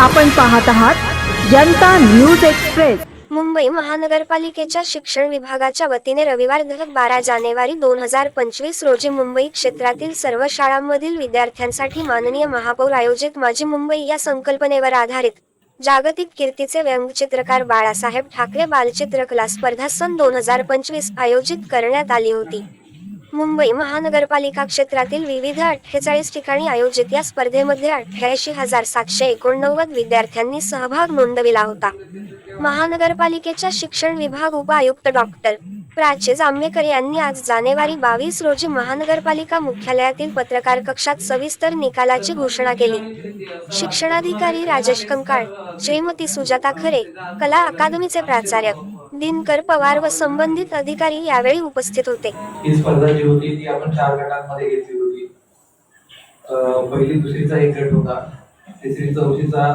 आपण पाहत आहात जनता न्यूज एक्सप्रेस. मुंबई महानगरपालिकेच्या शिक्षण विभागाच्या वतीने रविवार दिनांक बारा जानेवारी दोन हजार पंचवीस रोजी मुंबई क्षेत्रातील सर्व शाळांमधील विद्यार्थ्यांसाठी माननीय महापौर आयोजित माझी मुंबई या संकल्पनेवर आधारित जागतिक कीर्तीचे व्यंगचित्रकार बाळासाहेब ठाकरे बालचित्रकला स्पर्धा सन दोन हजार पंचवीस आयोजित करण्यात आली होती. मुंबई महानगरपालिका क्षेत्रातील विविध अठ्ठेचाळीस ठिकाणी आयोजित या स्पर्धेमध्ये अठ्ठ्याऐंशी हजार सातशे एकोणनव्वद विद्यार्थ्यांनी सहभाग नोंदविला होता. महानगरपालिकेच्या शिक्षण विभाग उपायुक्त डॉक्टर प्राची जांभेकर यांनी आज जानेवारी बावीस रोजी महानगरपालिका मुख्यालयातील पत्रकार कक्षात सविस्तर निकालाची घोषणा केली. शिक्षणाधिकारी राजेश कंकाळ श्रीमती सुजाता खरे कला अकादमीचे प्राचार्य दिनकर पवार व संबंधित अधिकारी यावेळी उपस्थित होते. ही स्पर्धा जी होती ती आपण चार गटांमध्ये घेतली होती. पहिली दुसरीचा एक गट होता. तिसरी चौथीचा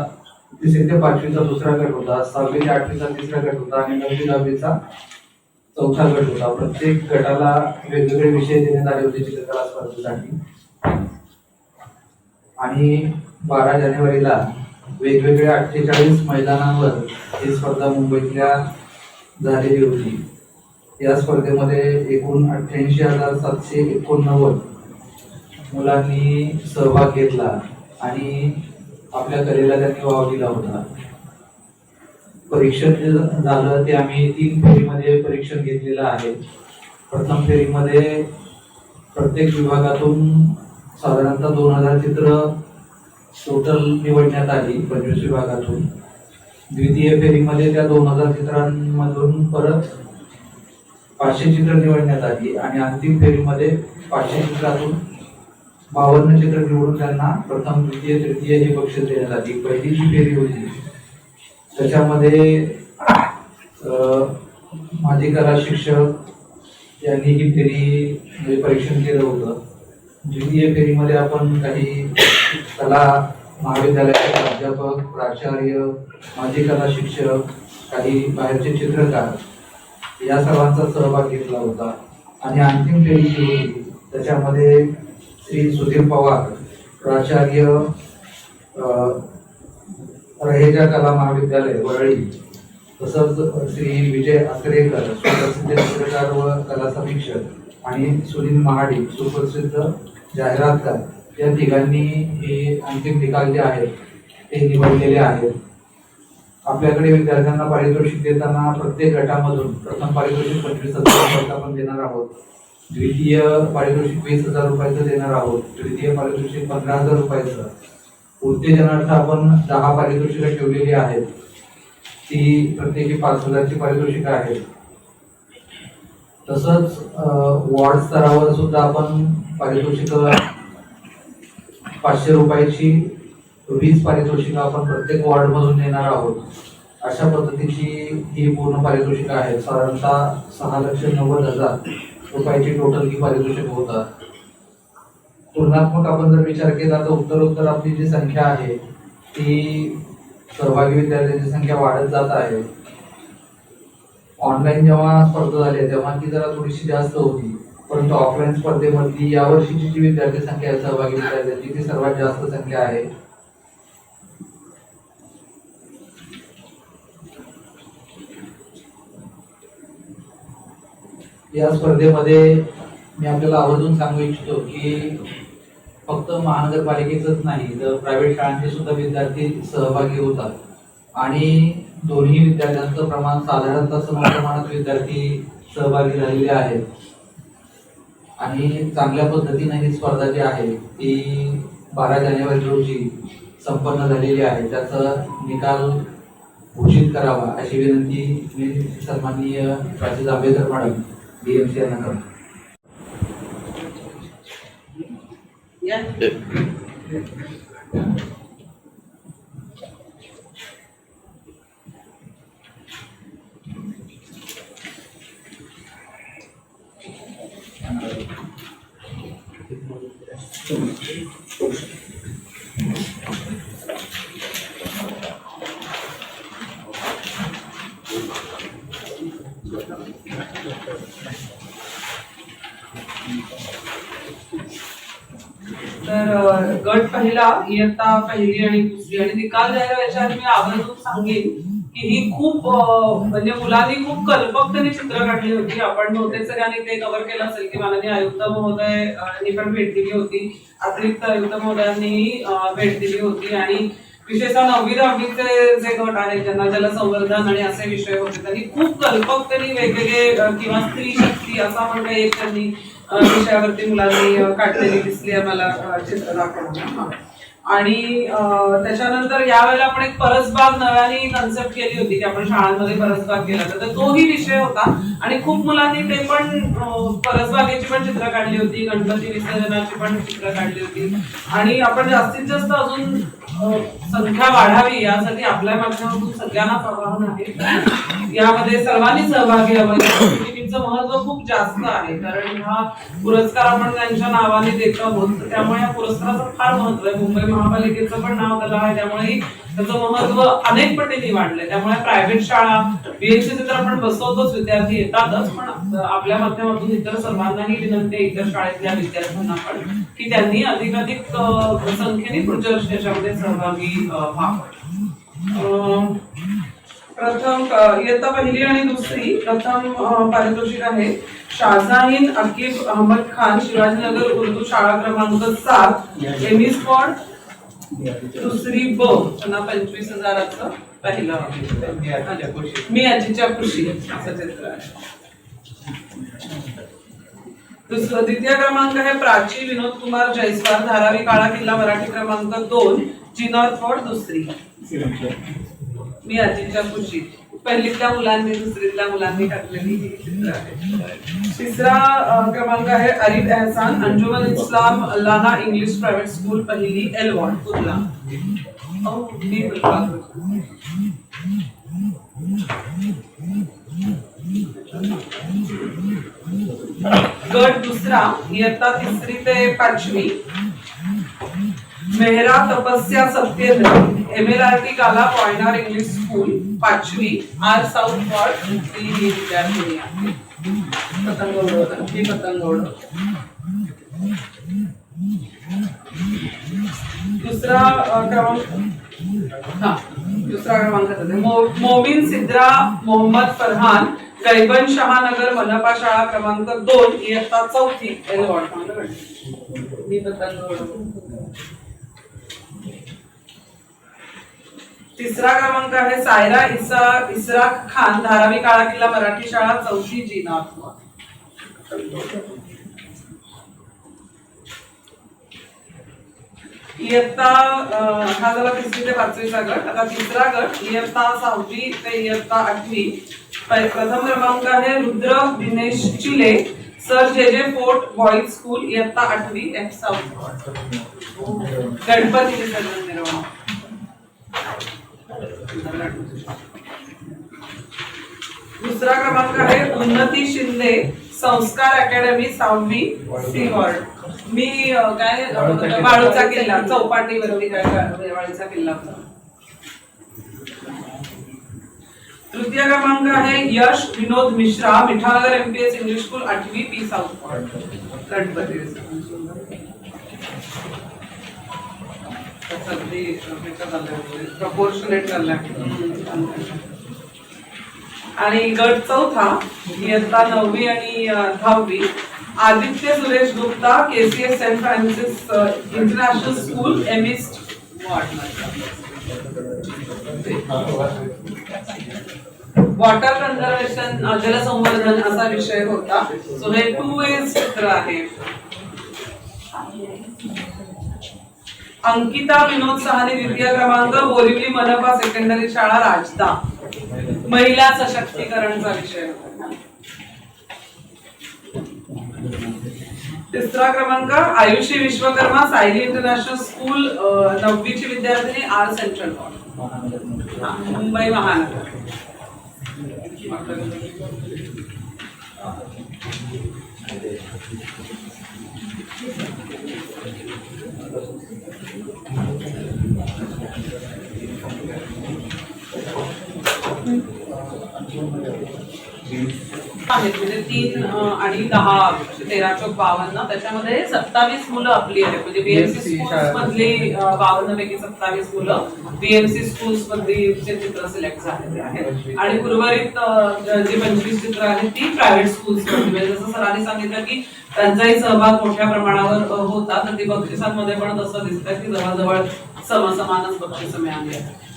तिसरी ते पाचवीचा दुसरा गट होता. सहावी ते आठवीचा तिसरा गट होता. आणि नववी दहावीचा चौथा गट होता. प्रत्येक गटाला वेगवेगळे विषय देण्यात आले होते चित्रकला स्पर्धेसाठी. आणि बारा जानेवारीला वेगवेगळ्या अठ्ठेचाळीस मैदानांवर ही स्पर्धा मुंबईतल्या झालेली होती. या स्पर्धेमध्ये एकूण अठ्ठ्याऐंशी हजार सातशे एकोणनव्वद मुलांनी सहभाग घेतला आणि आपल्या कलेला त्यांनी वाव दिला होता. परीक्षण जे झालं ते आम्ही तीन फेरीमध्ये परीक्षण घेतलेलं आहे. प्रथम फेरीमध्ये प्रत्येक विभागातून साधारणतः दोन हजार चित्र टोटल निवडण्यात आली पंचवीस विभागातून. द्वितीय फेरीमध्ये त्या दोन हजार चित्रांमधून परत पाचशे चित्र निवडण्यात आली आणि अंतिम फेरीमध्ये पाचशे चित्रातून बावन्न चित्र निवडून त्यांना प्रथम द्वितीय तृतीय हे बक्षीस देण्यात आली. पहिली जी फेरी होती. त्याच्यामध्ये अं, कला शिक्षक यांनी ही फेरी म्हणजे परीक्षण केलं होतं. द्वितीय फेरीमध्ये आपण काही कला महाविद्यालयाचे प्राध्यापक प्राचार्य माजी कला शिक्षक काही बाहेरचे चित्रकार या सर्वांचा सहभाग घेतला होता. आणि अंतिम फेरी जी होती. त्याच्यामध्ये श्री सुधीर पवार प्राचार्य अं, रहेजा कला महाविद्यालय वरळी तसंच श्री विजय आचरेकर सुप्रसिद्ध चित्रकार व कला समीक्षक आणि सुनील महाडिक सुप्रसिद्ध जाहिरातकार. या तिघांनी हे अंतिम निकाल जे आहेत ते निवडलेले आहेत. आपल्याकडे विद्यार्थ्यांना पारितोषिक देताना प्रत्येक गटामधून प्रथम पारितोषिक पंचवीस हजार रुपयाचं आपण देणार आहोत. द्वितीय पारितोषिक वीस हजार रुपयाचं देणार आहोत. तृतीय पारितोषिक पंधरा हजार रुपयाचं. उत्तेजनार्थ आपण दहा पारितोषिकं ठेवलेली आहेत ती प्रत्येकी पाच हजारची पारितोषिकं आहेत. तसंच वॉर्ड स्तरावर सुद्धा आपण पारितोषिकं पाचशे रुपयाची वीज पारितोषिक आपण प्रत्येक वॉर्डमधून देणार आहोत. अशा पद्धतीची ही पूर्ण पारितोषिक आहेत. साधारणतः सहा लक्ष नव्वद हजार रुपयाची टोटल ही पारितोषिक होतात. तुलनात्मक आपण जर विचार केला तर उत्तर उत्तर आपली जी संख्या आहे ती सहभागी विद्यार्थ्यांची संख्या वाढत जात आहे. ऑनलाईन जेव्हा स्पर्धा झाली तेव्हा ती जरा थोडीशी जास्त होती. परंतु ऑफलाईन स्पर्धेमधली यावर्षीची जी विद्यार्थी संख्या आहे सहभागी विद्यार्थ्यांची ती सर्वात जास्त संख्या आहे. या स्पर्धेमध्ये मी आपल्याला आवर्जून सांगू इच्छितो की फक्त महानगरपालिकेचंच नाही तर प्रायव्हेट शाळांचे सुद्धा विद्यार्थी सहभागी होतात. आणि दोन्ही विद्यार्थ्यांचं प्रमाण साधारणतः समान प्रमाणात विद्यार्थी सहभागी झालेले आहेत. आणि चांगल्या पद्धतीने ही स्पर्धा जी आहे ती बारा जानेवारी रोजी संपन्न झालेली आहे. त्याचा निकाल घोषित करावा अशी विनंती मी सन्माननीय Prachi Jambhekar madam D M C यांना करतो. गट पहिला इयत्ता पहिली आणि दुसरी. आणि निकाल जाहीर याच्यात आधी मी आवर्जून सांगेन की ही खूप म्हणजे मुलांनी खूप कल्पकतेने चित्र काढली होती. आपण नव्हते सगळ्यांनी ते कव्हर केलं असेल की माननीय आयुक्त महोदय पण भेट दिली होती. अतिरिक्त आयुक्त महोदयांनी भेट दिली होती. आणि विशेषतः नववी दहावीचे जे गट आहेत ज्यांना जलसंवर्धन आणि असे विषय होते त्यांनी खूप कल्पकतेने वेगवेगळे किंवा स्त्री शक्ती असा पण काही एक त्यांनी विषयावरती मुलांनी काढलेली दिसली आम्हाला मला चित्र दाखवताना आणि त्याच्यानंतर यावेळेला आपण एक परसबाग नव्याने कन्सेप्ट केली होती की आपण शाळांमध्ये परसबाग केला तर तोही विषय होता. आणि खूप मुलांनी ते पण परसबागेची पण चित्र काढली होती गणपती विसर्जनाची पण चित्र काढली होती. आणि आपण जास्तीत जास्त अजून संख्या वाढावी यासाठी आपल्या माध्यमातून सगळ्यांना आवाहन आहे. यामध्ये सर्वांनी सहभागी हवं. टीमचं महत्त्व खूप जास्त आहे. कारण हा पुरस्कार आपण त्यांच्या नावाने देत आहोत. तर त्यामुळे या पुरस्काराचं फार महत्त्व आहे. मुंबई महापालिकेचं पण नाव त्याला आहे. त्यामुळे त्याचं महत्त्व अनेक पटीने वाढलंय. त्यामुळे प्रायव्हेट शाळा बीएससी तर आपण बसवतोच. विद्यार्थी येतातच. पण आपल्या माध्यमातून इतर सर्वांनाही विनंती आहे, इतर शाळेतल्या विद्यार्थ्यांना पण की त्यांनी अधिकाधिक संख्येने पुढच्या वर्षी याच्यामध्ये सहभागी व्हावं. प्रथम इयत्ता पहिली आणि दुसरी प्रथम पारितोषिक आहे. शाहजाहीन अकीब अहमद खान शिवाजीनगर उर्दू शाळा क्रमांक सात एम ई स्पॉट दुसरी ब त्यांना पंचवीस हजाराचं पहिलं. मी आजीच्या खुशी असं चित्र आहे. दुसरं द्वितीय क्रमांक आहे प्राची विनोद कुमार जयस्वाल धारावी काळा किल्ला मराठी क्रमांक दोन जिनॉर फोर्ट दुसरी. मी आजीच्या खुशीत पहिलीतल्या मुलांनी, दुसरीतल्या मुलांनी टाकलेली ही तिसरा क्रमांक आहे Arif Ehsan Anjuman Islam Lana English private school, पहिली एल वॉर्ड कुर्ला. गट दुसरा, इयत्ता तिसरी ते पाचवी. Mehra Tapasya Satyendra M L R T Kala पॉयनर English school पाचवी आर साऊथ वॉर्ड ही विद्यार्थिनी आहे. पतंग उडवत ही पतंग उडवत. दुसरा क्रमांक हा दुसरा क्रमांक त्याचा सिद्रा मोहम्मद फरहान गैबन शहानगर मनपा शाळा क्रमांक दोन इयत्ता चौथी एल वॉर्ड मी पतंग उडवत. तिसरा क्रमांक आहे सायरा इसा इसरा खान धारावी काळा किल्ला मराठी शाळा चौथी जीना इयत्ता हा झाला तिसरी ते पाचवीचा गट. आता तिसरा गट इयत्ता सहावी ते इयत्ता आठवी. प्रथम क्रमांक आहे रुद्र दिनेश चिले सर जे जे फोर्ट बॉईज स्कूल इयत्ता आठवी एफ साऊथ. गणपती विसर्जन निर्वाह दुसरा क्रमांक आहे उन्नती शिंदे संस्कार अकॅडमी सहावी सी वॉर्ड मी काय वाळूचा किल्ला. चौपाटीवरती काय काय वाळूचा किल्ला होता. तृतीय क्रमांक आहे Yash Vinod Mishra Mithanagar MPS English school आठवी P south. Ward Ganpati proportionate आणि गट चौथा इयत्ता नववी आणि दहावी Aditya Suresh Gupta KCS saint Francis international school amidst water conservation जलसंवर्धन असा विषय होता. सो हे टू वे चित्र आहे. अंकिता विनोद सहाने द्वितीय क्रमांक बोरिवली मनपा सेकंडरी शाळा राजदा. महिला सशक्तीकरणचा विषय. होता तिसरा क्रमांक आयुषी विश्वकर्मा सायली इंटरनॅशनल स्कूल नववीची विद्यार्थिनी आर सेंट्रल मुंबई महानगर. 아, 근데 응. आहेत. म्हणजे तीन आणि दहा तेरा चौक बावन्न. त्याच्यामध्ये सत्तावीस मुलं आपली आहेत. म्हणजे बीएमसी स्कूल्स मधली बावन्न पैकी सत्तावीस मुलं बीएमसी स्कूल्स मधली जे चित्र सिलेक्ट झालेले आहेत. आणि उर्वरित जी पंचवीस चित्र आहेत ती प्रायव्हेट स्कूल्स म्हणजे जसं सरांनी सांगितलं की त्यांचाही सहभाग मोठ्या प्रमाणावर होता. तर ती बक्षिसांमध्ये पण तसं दिसतं की जवळजवळ समसमानच बक्षिसं मिळाली आहेत.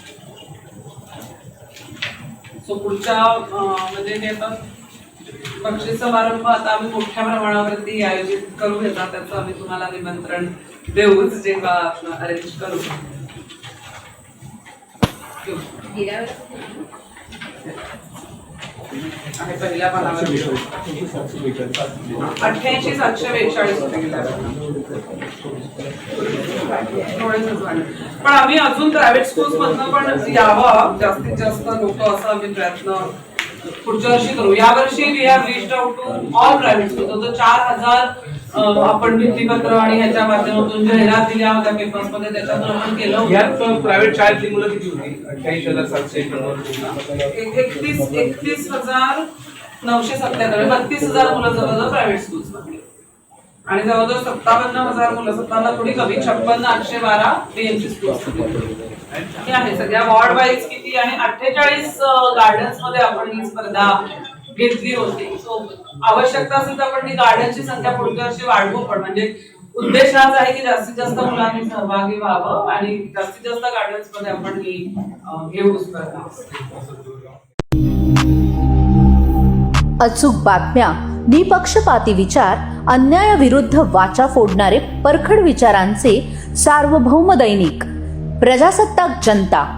सो पुढच्या म्हणजे हे आता बक्षीस समारंभ आता आम्ही मोठ्या प्रमाणावरती आयोजित करू घेता त्याचं आम्ही तुम्हाला निमंत्रण देऊच जेव्हा अरेंज करू. आहे पहिल्या पानावर अठ्ठ्याऐंशी सातशे बेचाळीस. पण आम्ही अजून प्रायव्हेट स्कूल्स मधनं पण यावं. जास्तीत जास्त लोक असं आम्ही प्रयत्न पुढच्या वर्षी करू. या वर्षी we have reached out to all private school चार हजार आपण भित्तीपत्र आणि ह्याच्या माध्यमातून जाहिरात दिल्या होत्या पेपर्समध्ये त्याच्यातून आपण केलं. यात प्रायव्हेट शाळेतली मुलं किती होती? अठ्ठ्याऐंशी हजार सातशे एकतीस एकतीस हजार नऊशे सत्त्याहत्तर म्हणजे बत्तीस हजार मुलं जवळजवळ प्रायव्हेट स्कूल्स मधली. आणि जवळजवळ सत्तावन्न हजार मुलं सत्तावन्न थोडी कमी छप्पन्न आठशे बारा बीएमसी स्कूल्स हे आहे सगळ्या वॉर्ड वाईज किती आणि अठ्ठेचाळीस गार्डन्समध्ये आपण ही स्पर्धा घेतली होती. सो आवश्यकता असेल तर आपण ती गार्डनची संख्या पुढच्या वर्षी वाढवू पण. म्हणजे उद्देश हाच आहे की जास्तीत जास्त मुलांनी सहभागी व्हावं आणि जास्तीत जास्त गार्डन्समध्ये आपण ही घेऊ स्पर्धा अचूक बातम्या निपक्षपाती विचार अन्यायाविरुद्ध वाचा फोडणारे परखड विचारांचे सार्वभौम दैनिक प्रजासत्ताक जनता.